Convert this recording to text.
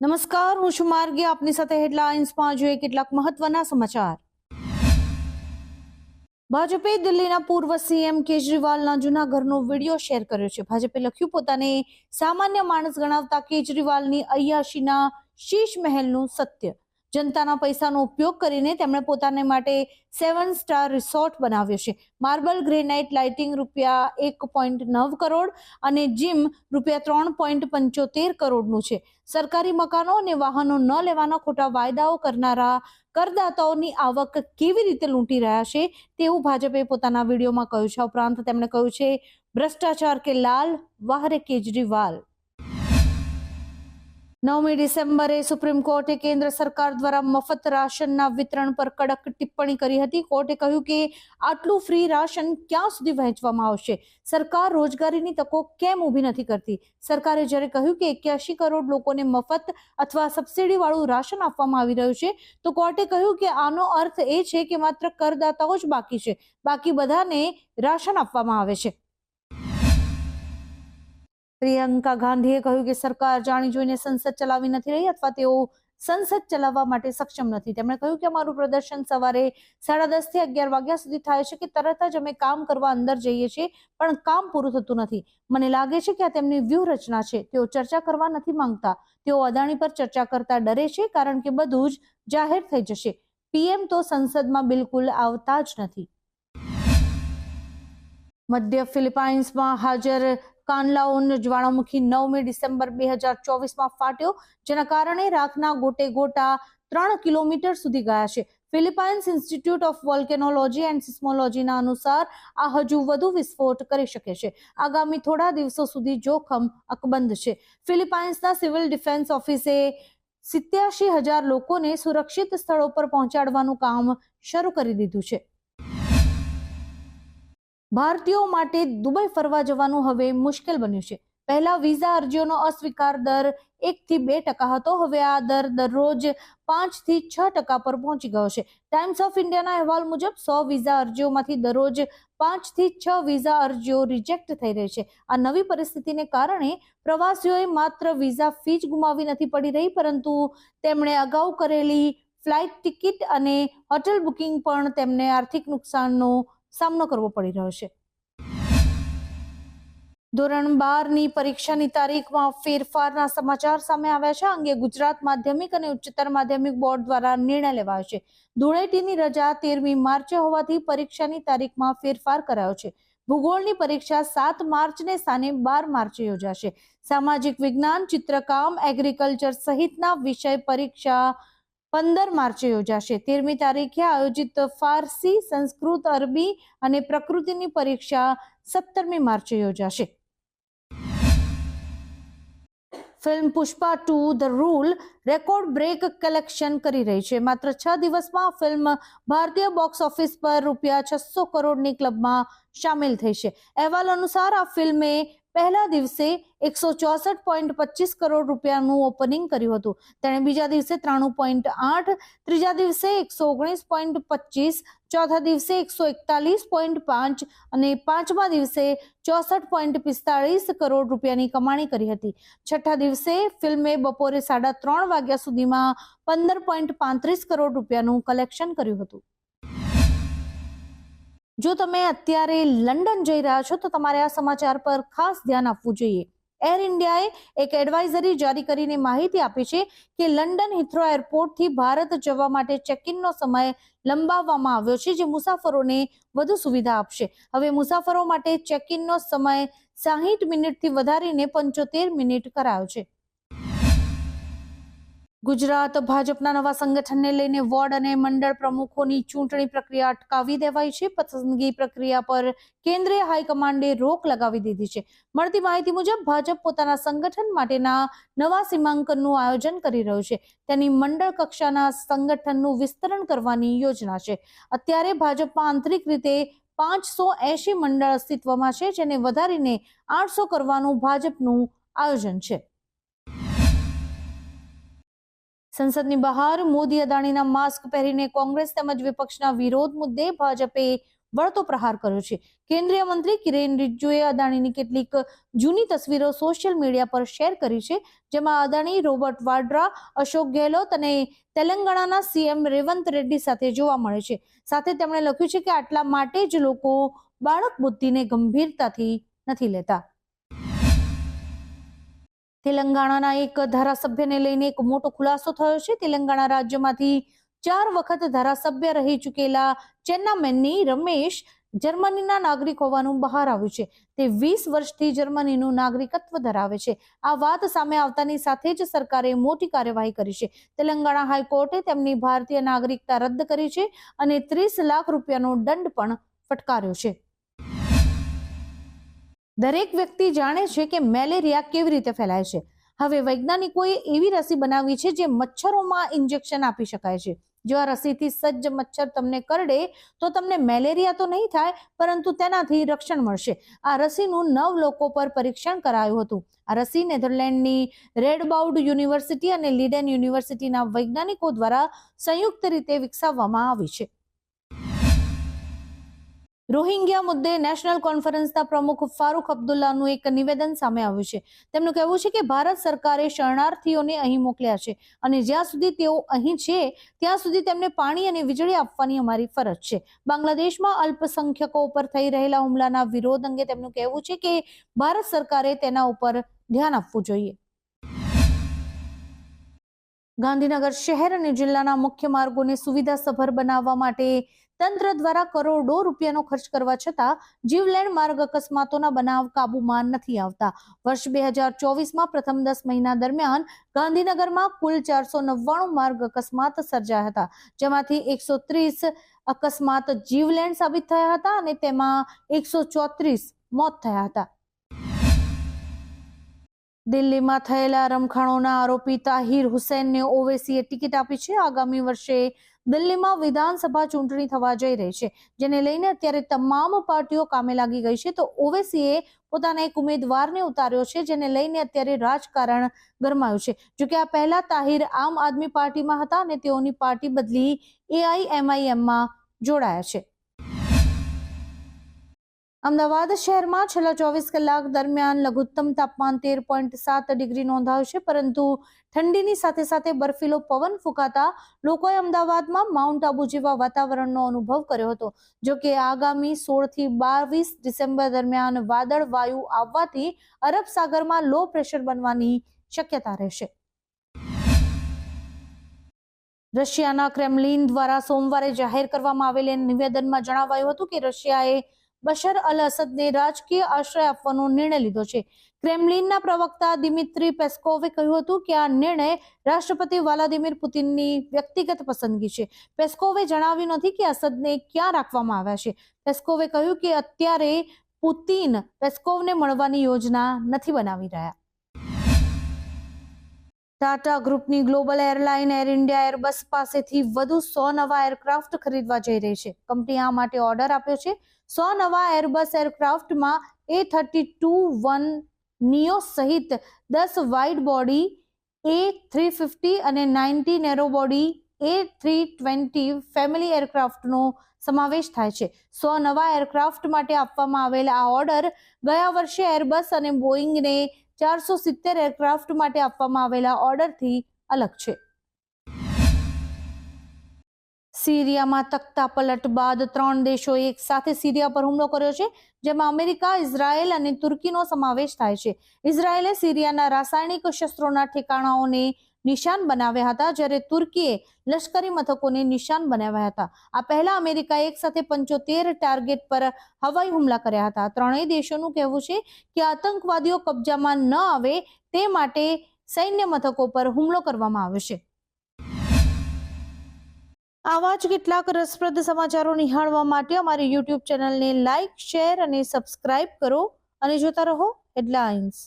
નમસ્કાર, હું છું માર્ગી. આપની સાથે હેડલાઇન્સમાં જોઈએ કેટલાક મહત્વના સમાચાર. ભાજપે દિલ્હીના પૂર્વ સીએમ કેજરીવાલના જૂના ઘરનો વીડિયો શેર કર્યો છે. ભાજપે લખ્યું, પોતાને સામાન્ય માણસ ગણાવતા કેજરીવાલની અય્યાશીના શીશ મહેલનું સત્ય. જનતાના પૈસાનો ઉપયોગ કરીને તેમણે પોતાને માટે સેવન સ્ટાર રિસોર્ટ બનાવ્યો છે. માર્બલ ગ્રેનાઇટ લાઇટિંગ રૂપિયા એક પોઈન્ટ નવ કરોડ અને જીમ રૂપિયા ત્રણ પોઈન્ટ પંચોતેર કરોડનું છે. સરકારી મકાનો અને વાહનો ન લેવાના ખોટા વાયદાઓ કરનારા કરદાતાઓની આવક કેવી રીતે લૂંટી રહ્યા છે તેવું ભાજપે પોતાના વિડીયોમાં કહ્યું છે. ઉપરાંત તેમણે કહ્યું છે, ભ્રષ્ટાચાર કે લાલ, વાહરે કેજરીવાલ. નવમી ડિસેમ્બરે સુપ્રીમ કોર્ટે કેન્દ્ર સરકાર દ્વારા મફત રાશનના વિતરણ પર કડક ટિપ્પણી કરી હતી. કોર્ટે કહ્યું કે આટલું ફ્રી રાશન ક્યાં સુધી વહેંચવામાં આવશે? સરકાર રોજગારીની તકો કેમ ઊભી નથી કરતી? સરકારે જ્યારે કહ્યું કે એક્યાસી કરોડ લોકોને મફત અથવા સબસિડીવાળું રાશન આપવામાં આવી રહ્યું છે, તો કોર્ટે કહ્યું કે આનો અર્થ એ છે કે માત્ર કરદાતાઓ જ બાકી છે. બાકી બધાને રાશન આપવામાં આવે છે. પ્રિયંકા ગાંધીએ કહ્યું કે સરકાર જાણી જોઈને સંસદ ચલાવી નથી રહી અથવા તેઓ સંસદ ચલાવવા માટે સક્ષમ નથી. તેમણે કહ્યું કે અમારું પ્રદર્શન સવારે સાડા દસથી અગિયાર વાગ્યા સુધી થાય છે કે તરત જ અમે કામ કરવા અંદર જઈએ છીએ, પણ કામ પૂરું થતું નથી. મને લાગે છે કે આ તેમની વ્યૂહરચના છે. તેઓ ચર્ચા કરવા નથી માંગતા. તેઓ અદાણી પર ચર્ચા કરતા ડરે છે કારણ કે બધું જ જાહેર થઈ જશે. પીએમ તો સંસદમાં બિલકુલ આવતા જ નથી. મધ્ય ફિલિપાઇન્સમાં હાજર કાનલાઓન જ્વાળામુખી નવમી ડિસેમ્બર બે હજાર ચોવીસમાં ફાટ્યો, જેના કારણે રાખના ગોટે ગોટા ત્રણ કિલોમીટર સુધી ગયા છે. Philippines institute of volcanology and સિસ્મોલોજીના અનુસાર આ હજુ વધુ વિસ્ફોટ કરી શકે છે. આગામી થોડા દિવસો સુધી જોખમ અકબંધ છે. ફિલિપાઇન્સના સિવિલ ડિફેન્સ ઓફિસે સિત્યાસી હજાર લોકોને સુરક્ષિત સ્થળો પર પહોંચાડવાનું કામ શરૂ કરી દીધું છે. ભારતીયો માટે દુબઈ ફરવા જવાનું હવે મુશ્કેલ બન્યું છે. પહેલા વિઝા અરજીઓનો અસ્વીકાર દર એક થી બે ટકા હતો, હવે આ દર દરરોજ પાંચથી છ ટકા પર પહોંચી ગયો છે. ટાઈમ્સ ઓફ ઇન્ડિયાના અહેવાલ મુજબ, સો વિઝા અરજીઓમાંથી દરરોજ પાંચથી છ વિઝા અરજીઓ રિજેક્ટ થઈ રહી છે. આ નવી પરિસ્થિતિને કારણે પ્રવાસીઓએ માત્ર વિઝા ફી જ ગુમાવી નથી પડી રહી, પરંતુ તેમણે અગાઉ કરેલી ફ્લાઇટ ટિકિટ અને હોટેલ બુકિંગ પણ તેમને આર્થિક નુકસાનનો સામનો કરવો પડી રહ્યો છે. ધોરણ બારની પરીક્ષાની તારીખમાં ફેરફારના સમાચાર સામે આવ્યા છે. અંગે ગુજરાત માધ્યમિક અને ઉચ્ચતર માધ્યમિક બોર્ડ દ્વારા નિર્ણય લેવાયો છે. ધૂળેટીની રજા તેરમી માર્ચે હોવાથી પરીક્ષાની તારીખમાં ફેરફાર કરાયો છે. ભૂગોળની પરીક્ષા સાત માર્ચને સ્થાને બાર માર્ચે યોજાશે. સામાજિક વિજ્ઞાન, ચિત્રકામ, એગ્રીકલ્ચર સહિતના વિષય પરીક્ષા પંદર માર્ચે યોજાશે. તેરમી તારીખે આયોજિત ફારસી, સંસ્કૃત, અરબી અને પ્રકૃતિની પરીક્ષા સત્તરમી માર્ચે યોજાશે. Film Pushpa two the rule record break collection કરી રહી છે. માત્ર છ દિવસમાં ફિલ્મ ભારતીય બોક્સ ઓફિસ પર રૂપિયા છસો કરોડની ક્લબમાં સામેલ થઈ છે. અહેવાલ અનુસાર આ ફિલ્મે પહેલા દિવસે એકસો ચોસઠ પોઈન્ટ પચીસ કરોડ રૂપિયાનું ઓપનિંગ કર્યું હતું. તેણે બીજા દિવસે ત્રાણું પોઈન્ટ આઠ, ત્રીજા દિવસે એકસો ઓગણીસ પોઈન્ટ પચીસ, ચોથા દિવસે એકસો એકતાલીસ પોઈન્ટ પાંચ અને પાંચમા દિવસે ચોસઠ પોઈન્ટ પિસ્તાળીસ કરોડ રૂપિયાની કમાણી કરી હતી. છઠ્ઠા દિવસે ફિલ્મે બપોરે સાડા ત્રણ વાગ્યા સુધીમાં પંદર પોઈન્ટ પાંત્રીસ કરોડ રૂપિયાનું કલેક્શન કર્યું હતું. જો તમે અત્યારે લંડન જઈ રહ્યા છો, તો તમારે આ સમાચાર પર ખાસ ધ્યાન આપવું જોઈએ. એર ઇન્ડિયાએ એક એડવાઇઝરી જારી કરીને માહિતી આપી છે કે લંડન હિથ્રો એરપોર્ટથી ભારત જવા માટે ચેક ઇનનો સમય લંબાવવામાં આવ્યો છે, જે મુસાફરોને વધુ સુવિધા આપશે. હવે મુસાફરો માટે ચેક ઇનનો સમય સાહીઠ મિનિટથી વધારીને પંચોતેર મિનિટ કરાયો છે. ગુજરાત ભાજપના નવા સંગઠનને લઈને વોર્ડ અને મંડળ પ્રમુખોની ચૂંટણી પ્રક્રિયા અટકાવી દેવાઈ છે. પસંદગી પ્રક્રિયા પર કેન્દ્રીય હાઈકમાન્ડે રોક લગાવી દીધી છે. મળતી માહિતી મુજબ, ભાજપ પોતાના સંગઠન માટેના નવા સીમાંકનનું આયોજન કરી રહ્યું છે. તેની મંડળ કક્ષાના સંગઠનનું વિસ્તરણ કરવાની યોજના છે. અત્યારે ભાજપમાં આંતરિક રીતે પાંચસો એસી મંડળ અસ્તિત્વમાં છે, જેને વધારીને આઠસો કરવાનું ભાજપનું આયોજન છે. સંસદની બહાર મોદી અદાણીના માસ્ક પહેરીને કોંગ્રેસ તેમજ વિપક્ષના વિરોધ મુદ્દે ભાજપે વળતો પ્રહાર કર્યો છે. કેન્દ્રીય મંત્રી કિરેન રિજ્જુએ અદાણીની કેટલીક જૂની તસવીરો સોશિયલ મીડિયા પર શેર કરી છે, જેમાં અદાણી, રોબર્ટ વાડ્રા, અશોક ગેહલોત અને તેલંગાણાના સીએમ રેવંત રેડ્ડી સાથે જોવા મળે છે. સાથે તેમણે લખ્યું છે કે આટલા માટે જ લોકો બાળક બુદ્ધિને ગંભીરતાથી નથી લેતા. તેલંગાણાના એક ધારાસભ્યને લઈને એક મોટો ખુલાસો થયો છે. તેલંગાણા રાજ્યમાંથી ચાર વખત ધારાસભ્ય રહી ચૂકેલા ચેન્નામેનની રમેશ જર્મનીના નાગરિક હોવાનું બહાર આવ્યું છે. તે વીસ વર્ષથી જર્મનીનું નાગરિકત્વ ધરાવે છે. આ વાત સામે આવતાની સાથે જ સરકારે મોટી કાર્યવાહી કરી છે. તેલંગાણા હાઈકોર્ટે તેમની ભારતીય નાગરિકતા રદ કરી છે અને ત્રીસ લાખ રૂપિયાનો દંડ પણ ફટકાર્યો છે. દરેક વ્યક્તિ જાણે છે કે મેલેરિયા કેવી રીતે ફેલાય છે. હવે વૈજ્ઞાનિકોએ એવી રસી બનાવી છે જે મચ્છરોમાં ઇન્જેક્શન આપી શકાય છે. જો આ રસીથી સજ્જ મચ્છર તમને કરડે, તો તમને મેલેરિયા તો નહીં થાય, પરંતુ તેનાથી રક્ષણ મળશે. આ રસીનું નવ લોકો પર પરીક્ષણ કરાયું હતું. આ રસી નેધરલેન્ડની રેડબાઉડ યુનિવર્સિટી અને લીડન યુનિવર્સિટીના વૈજ્ઞાનિકો દ્વારા સંયુક્ત રીતે વિકસાવવામાં આવી છે. રોહિંગ્યા મુદ્દે નેશનલ કોન્ફરન્સના પ્રમુખ ફારૂક અબ્દુલ્લાનું એક નિવેદન સામે આવ્યું છે. તેમનું કહેવું છે કે ભારત સરકારે શરણાર્થીઓને અહીં મોકલ્યા છે અને જ્યાં સુધી તેઓ અહીં છે, ત્યાં સુધી તેમને પાણી અને વીજળી આપવાની અમારી ફરજ છે. બાંગ્લાદેશમાં અલ્પસંખ્યકો ઉપર થઈ રહેલા હુમલાના વિરોધ અંગે તેમનું કહેવું છે કે ભારત સરકારે તેના ઉપર ધ્યાન આપવું જોઈએ. ગાંધીનગર શહેર અને જિલ્લાના મુખ્ય માર્ગોને સુવિધાસભર બનાવવા માટે તંત્ર દ્વારા કરોડો રૂપિયાનો ખર્ચ કરવા છતાં જીવલેણ માર્ગ અકસ્માતોના બનાવ કાબુમાં નથી આવતા. વર્ષ બે હજાર ચોવીસમાં પ્રથમ દસ મહિના દરમિયાન ગાંધીનગરમાં કુલ ચારસો નવ્વાણું માર્ગ અકસ્માત સર્જાયા હતા, જેમાંથી એકસો ત્રીસ અકસ્માત જીવલેણ સાબિત થયા હતા અને તેમાં એકસો ચોત્રીસ મોત થયા હતા. દિલ્હીમાં થયેલા રમખાણોના આરોપી તાહિર હુસૈનને ઓવેસીએ ટિકિટ આપી છે. આગામી વર્ષે દિલ્હીમાં વિધાનસભા ચૂંટણી થવા જઈ રહી છે, જેને લઈને અત્યારે તમામ પાર્ટીઓ કામે લાગી ગઈ છે. તો ઓવેસીએ પોતાના એક ઉમેદવારને ઉતાર્યો છે, જેને લઈને અત્યારે રાજકારણ ગરમાયું છે. જોકે આ પહેલા તાહિર આમ આદમી પાર્ટીમાં હતા અને તેઓની પાર્ટી બદલી એઆઈએમઆઈએમમાં જોડાયા છે. અમદાવાદ શહેરમાં છેલ્લા ચોવીસ કલાક દરમિયાન લઘુત્તમ તાપમાન તેર પોઈન્ટ સાત ડિગ્રી નોંધાયું છે, પરંતુ ઠંડીની સાથે સાથે બર્ફીલો પવન ફૂંકાતા લોકોએ અમદાવાદમાં માઉન્ટ આબુ જેવા વાતાવરણનો અનુભવ કર્યો હતો, જો કે આગામી સોળથી બાવીસ ડિસેમ્બર દરમિયાન વાદળ વાયુ આવવાથી અરબ સાગરમાં લો પ્રેશર બનવાની શક્યતા રહેશે. રશિયાના ક્રેમલિન દ્વારા સોમવારે જાહેર કરવામાં આવેલ નિવેદનમાં જણાવાયું હતું કે રશિયાએ બશર અલ અસદને રાજકીય આશ્રય આપવાનો નિર્ણય લીધો છે. ક્રેમલિનના પ્રવક્તા દિમિત્રી પેસ્કોવે કહ્યું હતું કે આ નિર્ણય રાષ્ટ્રપતિ વ્લાદિમીર પુતિનની વ્યક્તિગત પસંદગી છે. પેસ્કોવે જણાવ્યું નથી કે અસદને ક્યાં રાખવામાં આવ્યા છે. પેસ્કોવે કહ્યું કે અત્યારે પુતિન પેસ્કોવને મળવાની યોજના નથી બનાવી રહ્યા. ટાટા ગ્રુપની global airline, Air India, Airbus પાસેથી વધુ સો નવા એરક્રાફ્ટ ખરીદવા જઈ રહી છે. કંપની આ માટે ઓર્ડર આપ્યો છે. સો નવા Airbus એરક્રાફ્ટમાં A thirty two one neo સહિત દસ wide body A three fifty અને ninety narrow body A three twenty family એરક્રાફ્ટનો સમાવેશ થાય છે. સો નવા એરક્રાફ્ટ માટે આપવામાં આવેલ આ ઓર્ડર ગયા વર્ષે એરબસ અને બોઈંગને ચારસો સિત્તેર એરક્રાફ્ટ માટે આપવામાં આવેલા ઓર્ડરથી અલગ છે. સિરિયામાં તખ્તા પલટ બાદ ત્રણ દેશોએ એક સાથે સિરિયા પર હુમલો કર્યો છે, જેમાં અમેરિકા, ઇઝરાયેલ અને તુર્કીનો સમાવેશ થાય છે. ઇઝરાયેલે સિરિયાના રાસાયણિક શસ્ત્રોના ઠેકાણાઓને નિશાન બનાવ્યા હતા જ્યારે તુર્કીએ લશ્કરી મથકોને નિશાન બનાવ્યા હતા. આ પહેલા અમેરિકાએ એક સાથે પંચોતેર ટાર્ગેટ પર હવાઈ હુમલા કર્યા હતા. ત્રણેય દેશોનું કહેવું છે કે આતંકવાદીઓ કબજામાં ન આવે તે માટે સૈન્ય મથકો પર હુમલો કરવામાં આવશે આવા જ કેટલાક રસપ્રદ સમાચારો નિહાળવા માટે અમારી યુટ્યુબ ચેનલને લાઇક શેર અને સબસ્ક્રાઇબ કરો અને જોતા રહો હેડલાઇન્સ.